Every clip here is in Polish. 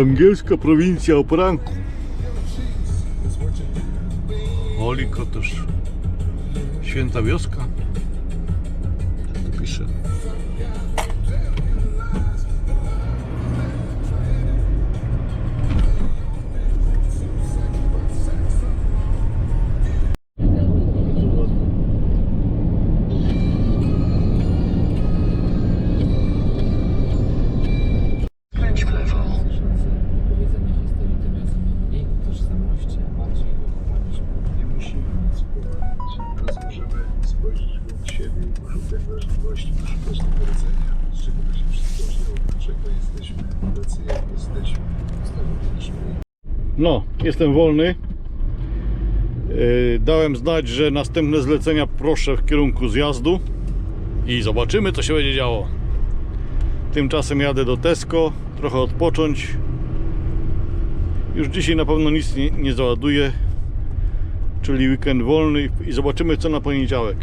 Angielska prowincja o poranku. Też święta wioska. Jestem wolny. Yy, Dałem znać, że następne zlecenia proszę w kierunku zjazdu i zobaczymy, co się będzie działo. Tymczasem jadę do Tesco, trochę odpocząć. Już dzisiaj na pewno nic nie, nie załaduję, czyli weekend wolny i zobaczymy, co na poniedziałek.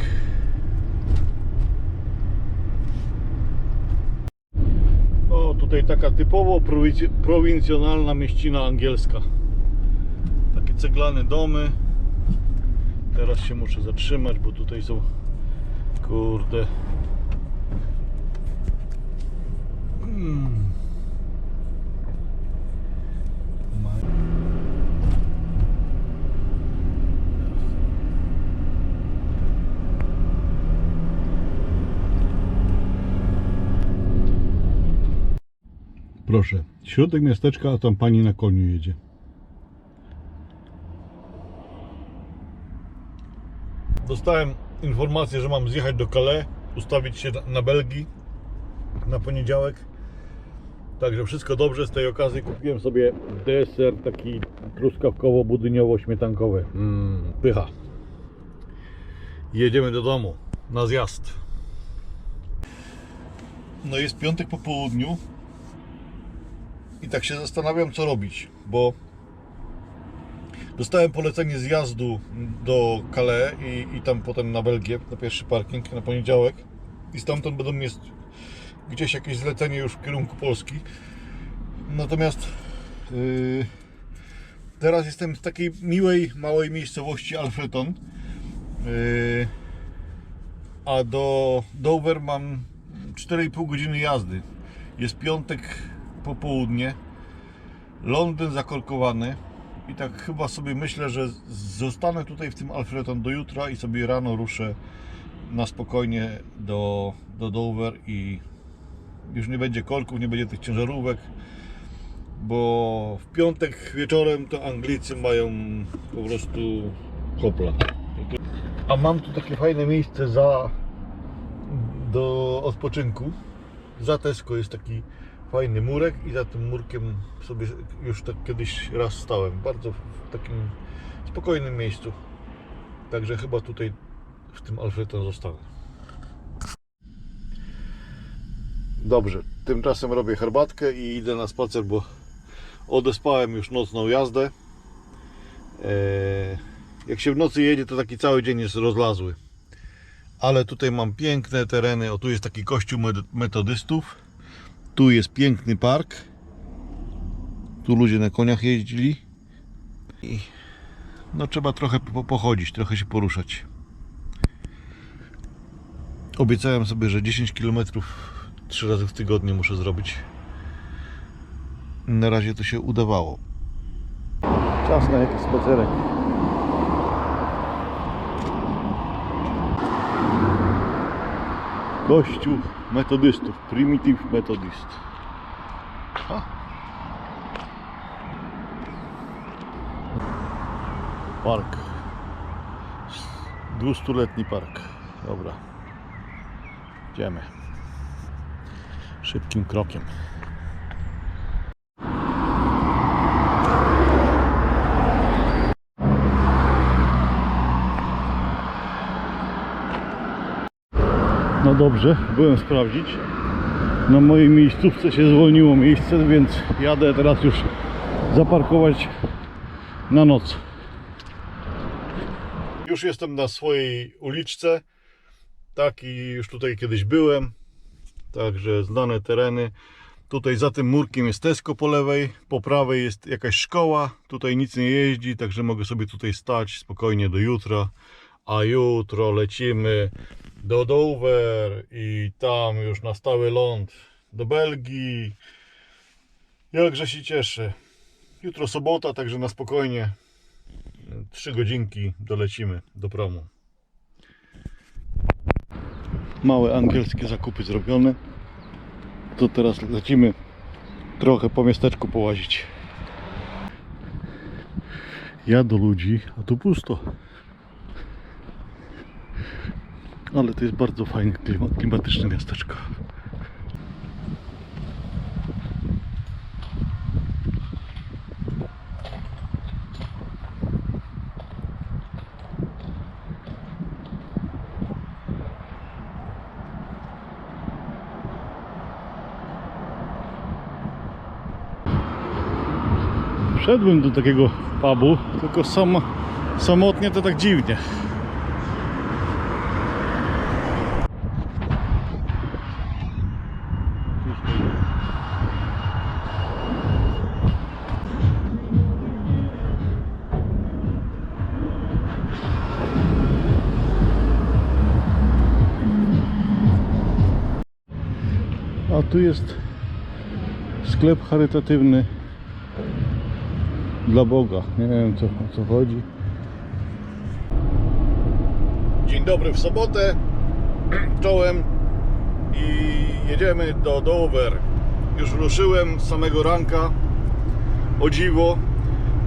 O, tutaj taka typowo prowinc- prowincjonalna mieścina angielska. Ceglane domy. Teraz się muszę zatrzymać, bo tutaj są kurde. Mm. Ma- Proszę, środek miasteczka, a tam pani na koniu jedzie. Dostałem informację, że mam zjechać do Calais, ustawić się na- Belgii na poniedziałek. Także wszystko dobrze. Z tej okazji kupiłem sobie deser taki truskawkowo-budyniowo-śmietankowy. Mm, pycha. Jedziemy do domu na zjazd. No jest piątek po południu i tak się zastanawiam co robić, bo Dostałem polecenie zjazdu do Calais i, i tam potem na Belgię, na pierwszy parking na poniedziałek. I stamtąd będą mieć gdzieś jakieś zlecenie już w kierunku Polski. Natomiast yy, teraz jestem w takiej miłej, małej miejscowości Alfreton. Yy, a do Dover mam 4,5 godziny jazdy. Jest piątek popołudnie. Londyn zakorkowany. I tak chyba sobie myślę, że zostanę tutaj w tym Alfreton do jutra i sobie rano ruszę na spokojnie do, do Dover i już nie będzie korków, nie będzie tych ciężarówek, bo w piątek wieczorem to Anglicy mają po prostu hopla. A mam tu takie fajne miejsce za do odpoczynku. Za Tesco jest taki fajny murek i za tym murkiem sobie już tak kiedyś raz stałem. Bardzo w takim spokojnym miejscu. Także chyba tutaj w tym Alfreton zostanę. Dobrze, tymczasem robię herbatkę i idę na spacer, bo odespałem już nocną jazdę. Eee, Jak się w nocy jedzie, to taki cały dzień jest rozlazły. Ale tutaj mam piękne tereny. O, tu jest taki kościół metodystów. Tu jest piękny park. Tu ludzie na koniach jeździli. I no trzeba trochę po- pochodzić, trochę się poruszać. Obiecałem sobie, że 10 km trzy razy w tygodniu muszę zrobić. Na razie to się udawało. Czas na jakiś spacerek. Kościół metodystów, Primitive Methodist. Ha. Park. 200-letni park. Dobra. Idziemy. Szybkim krokiem. Dobrze, byłem sprawdzić. Na mojej miejscówce się zwolniło miejsce, więc jadę teraz już zaparkować na noc. Już jestem na swojej uliczce. Tak i już tutaj kiedyś byłem. Także znane tereny. Tutaj za tym murkiem jest Tesco po lewej, po prawej jest jakaś szkoła. Tutaj nic nie jeździ, także mogę sobie tutaj stać spokojnie do jutra. A jutro lecimy do Dover i tam już na stały ląd do Belgii. Jakże się cieszę. Jutro sobota, także na spokojnie. Trzy godzinki dolecimy do promu. Małe angielskie zakupy zrobione. To teraz lecimy trochę po miasteczku połazić. Ja do ludzi, a tu pusto. Ale to jest bardzo fajne, klima- klimatyczne miasteczko. Wszedłem do takiego pubu, tylko sam, samotnie to tak dziwnie. Tu jest sklep charytatywny dla Boga. Nie wiem co, o co chodzi. Dzień dobry w sobotę. Czołem i jedziemy do Dover. Już ruszyłem z samego ranka. O dziwo.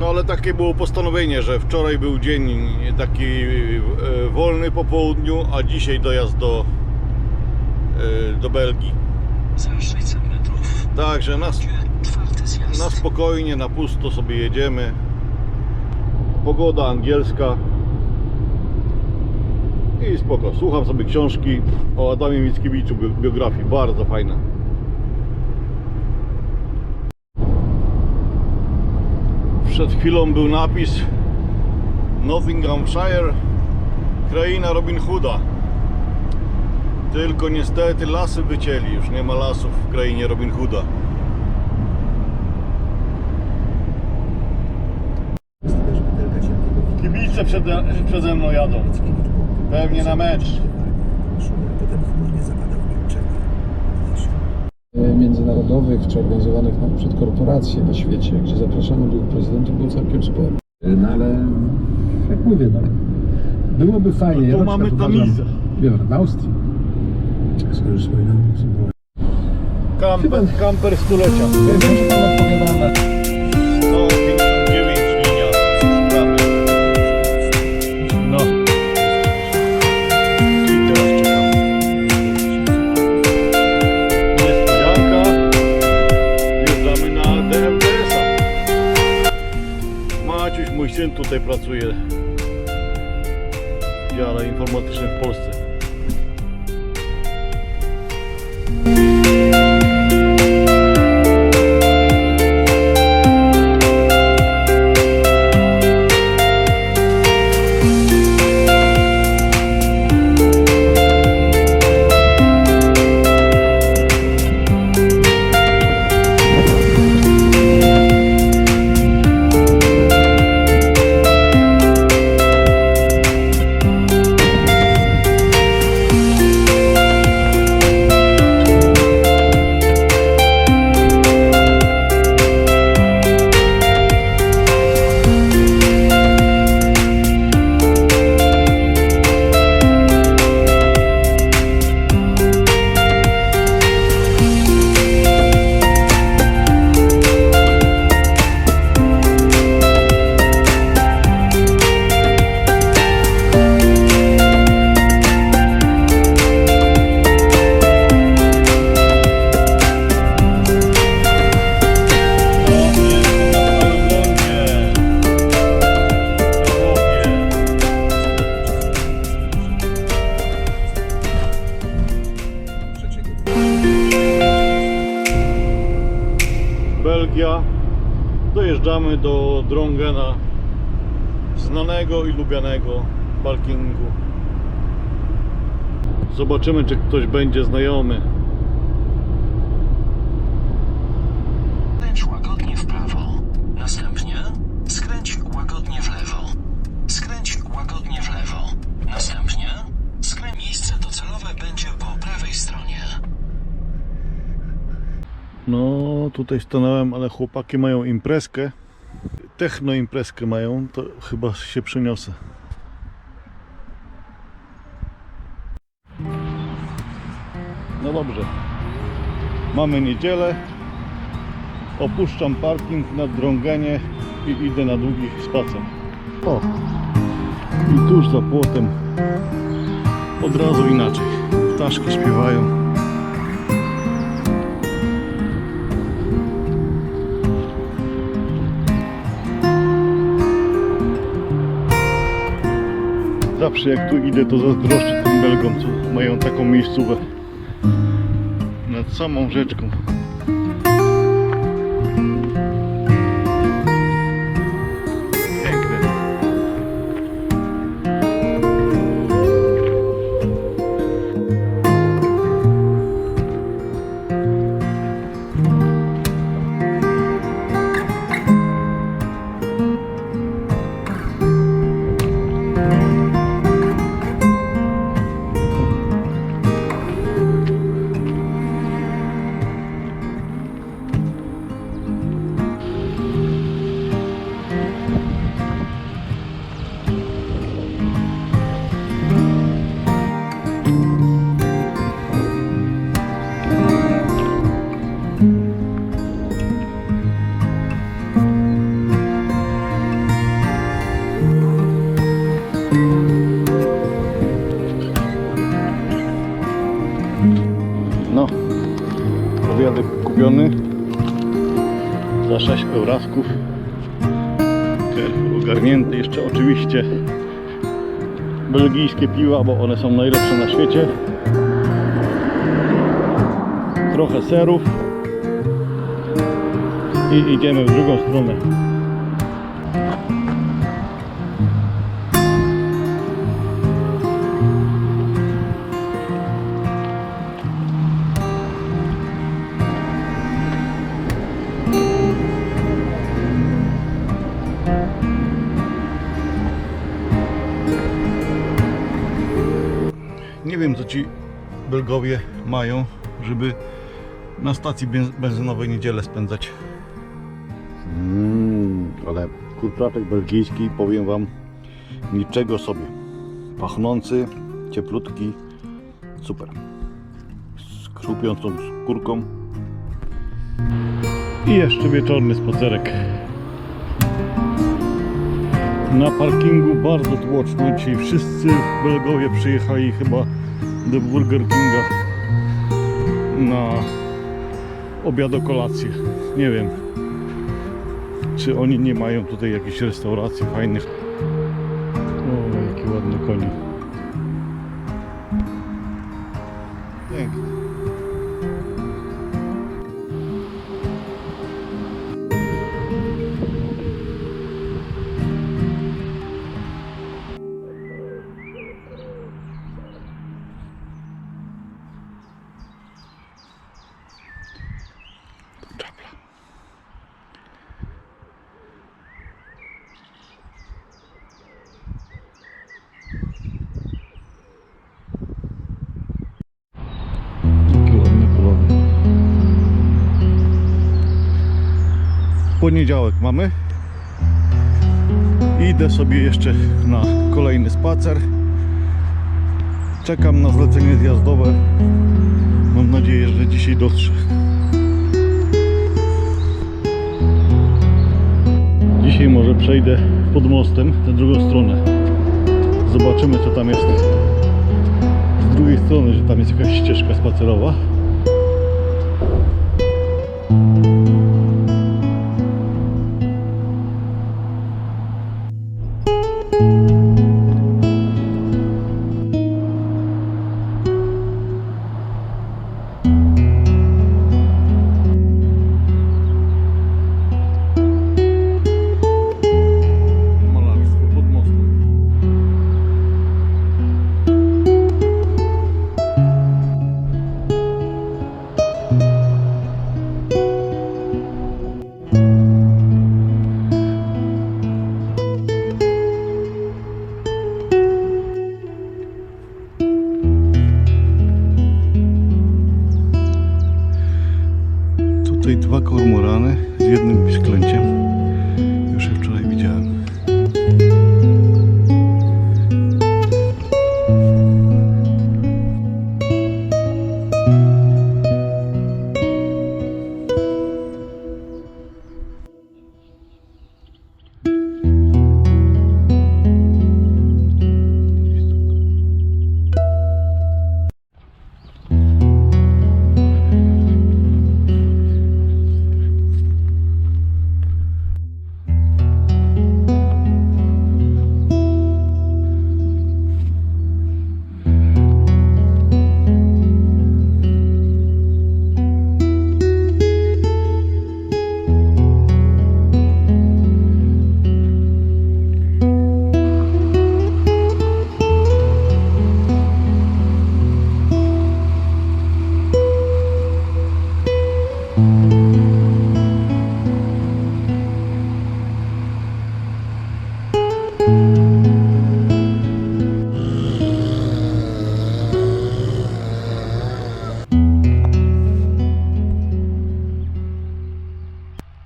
No ale takie było postanowienie, że wczoraj był dzień taki e, wolny po południu, a dzisiaj dojazd do, e, do Belgii. Za 600 metrów. Także nas na spokojnie, na pusto sobie jedziemy. Pogoda angielska. I spoko. Słucham sobie książki o Adamie Mickiewiczu, bi- biografii. Bardzo fajna. Przed chwilą był napis Nottinghamshire, kraina Robin Hooda. Tylko niestety lasy wycięli. Już nie ma lasów w krainie Robin Hooda. Kibice przede, przede mną jadą. Pewnie na mecz. Międzynarodowych czy organizowanych na przykład korporacje na świecie, gdzie zapraszano byłych prezydentów, było całkiem sporo. No ale jak mówię, no, byłoby fajnie. No tu na mamy tamizę. Wiem, w Austrii. Skoro wspominam, co było. Kamper, kamper stulecia. Na 159 linia. Prawy. No. I teraz czekam. Niespodzianka. Wjeżdżamy na DMTS-a. Maciuś, mój syn tutaj pracuje w dziale informatycznym w Polsce. Dojeżdżamy do Drongena, znanego i lubianego parkingu. Zobaczymy, czy ktoś będzie znajomy. No, tutaj stanąłem, ale chłopaki mają imprezkę. Techno imprezkę mają, to chyba się przyniosę. No dobrze. Mamy niedzielę. Opuszczam parking na Drągenie i idę na długi spacer. O! I tuż za płotem od razu inaczej. Ptaszki śpiewają. Zawsze jak tu idę, to zazdroszczę tym Belgom, co mają taką miejscówę nad samą rzeczką. Belgijskie piwa, bo one są najlepsze na świecie. Trochę serów i idziemy w drugą stronę. Mają, żeby na stacji ben- benzynowej niedzielę spędzać. Mm, ale kurczaczek belgijski, powiem wam, niczego sobie. Pachnący, cieplutki, super. Z krupiącą skórką. I jeszcze wieczorny spacerek. Na parkingu bardzo tłoczno. Dzisiaj wszyscy Belgowie przyjechali chyba do Burger Kinga na obiad o kolację. Nie wiem, czy oni nie mają tutaj jakichś restauracji fajnych. Poniedziałek mamy. Idę sobie jeszcze na kolejny spacer. Czekam na zlecenie zjazdowe. Mam nadzieję, że dzisiaj dotrze. Dzisiaj może przejdę pod mostem na drugą stronę. Zobaczymy co tam jest z drugiej strony, że tam jest jakaś ścieżka spacerowa.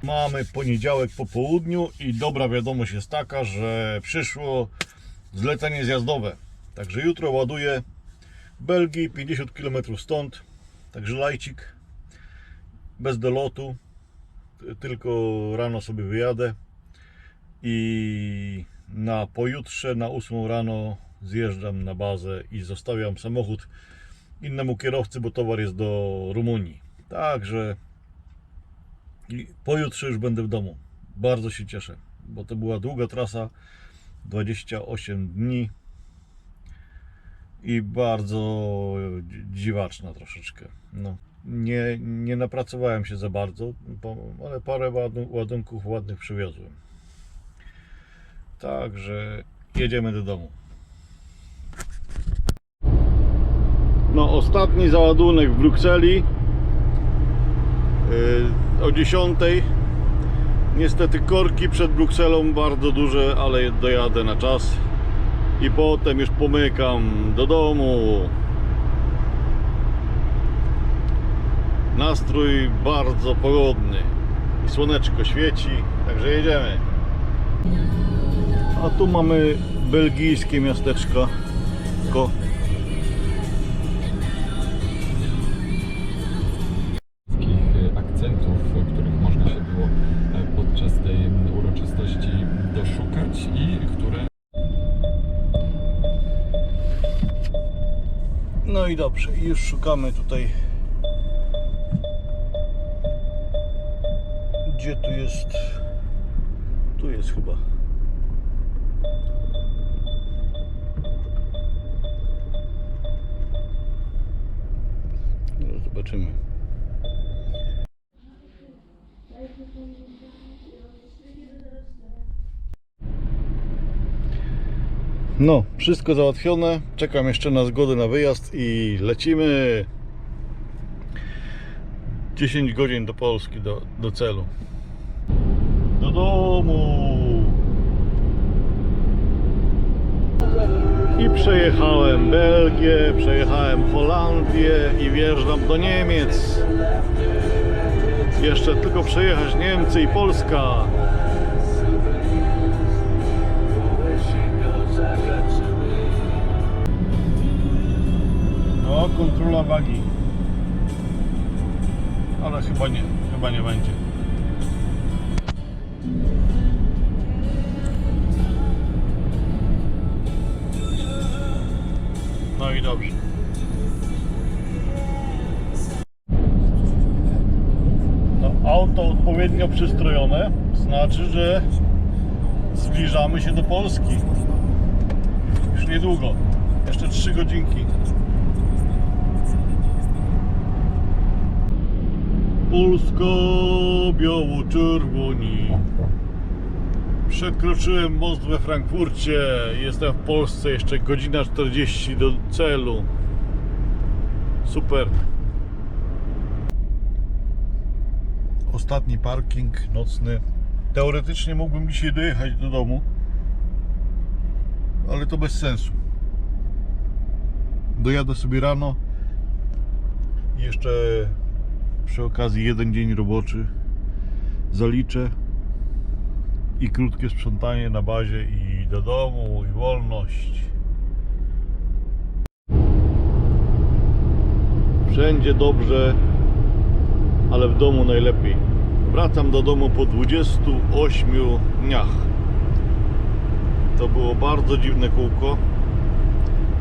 Mamy poniedziałek po południu i dobra wiadomość jest taka, że przyszło zlecenie zjazdowe. Także jutro ładuję Belgii 50 km stąd. Także lajcik bez dolotu. Ty- Tylko rano sobie wyjadę i na pojutrze na 8 rano zjeżdżam na bazę i zostawiam samochód innemu kierowcy, bo towar jest do Rumunii. Także pojutrze już będę w domu. Bardzo się cieszę, bo to była długa trasa 28 dni i bardzo dzi- dziwaczna troszeczkę. No, nie, nie napracowałem się za bardzo, bo, ale parę ładu- ładunków ładnych przywiozłem. Także jedziemy do domu. No, ostatni załadunek w Brukseli. Yy, o 10. Niestety korki przed Brukselą bardzo duże, ale dojadę na czas. I potem już pomykam do domu. Nastrój bardzo pogodny. I słoneczko świeci, także jedziemy. A tu mamy belgijskie miasteczko. Ko. e, akcentów, których można się było e, podczas tej uroczystości doszukać i które No i dobrze, i już szukamy tutaj. Gdzie tu jest? Tu jest chyba. Zobaczymy. No, wszystko załatwione. Czekam jeszcze na zgodę na wyjazd i lecimy. 10 godzin do Polski, do, do celu. Do domu. I przejechałem Belgię, przejechałem Holandię i wjeżdżam do Niemiec. Jeszcze tylko przejechać Niemcy i Polska. No, kontrola wagi. Ale chyba nie, chyba nie będzie. I dobrze. No, auto odpowiednio przystrojone znaczy, że zbliżamy się do Polski. Już niedługo. Jeszcze 3 godzinki. Polska biało-czerwoni. Przekroczyłem most we Frankfurcie. Jestem w Polsce jeszcze godzina 40 do celu. Super. Ostatni parking nocny. Teoretycznie mógłbym dzisiaj dojechać do domu, ale to bez sensu. Dojadę sobie rano jeszcze Przy okazji jeden dzień roboczy zaliczę i krótkie sprzątanie na bazie i do domu i wolność. Wszędzie dobrze, ale w domu najlepiej. Wracam do domu po 28 dniach. To było bardzo dziwne kółko,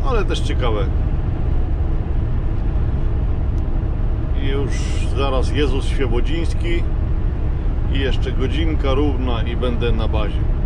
ale też ciekawe. Już zaraz Jezus Świebodziński i jeszcze godzinka równa i będę na bazie.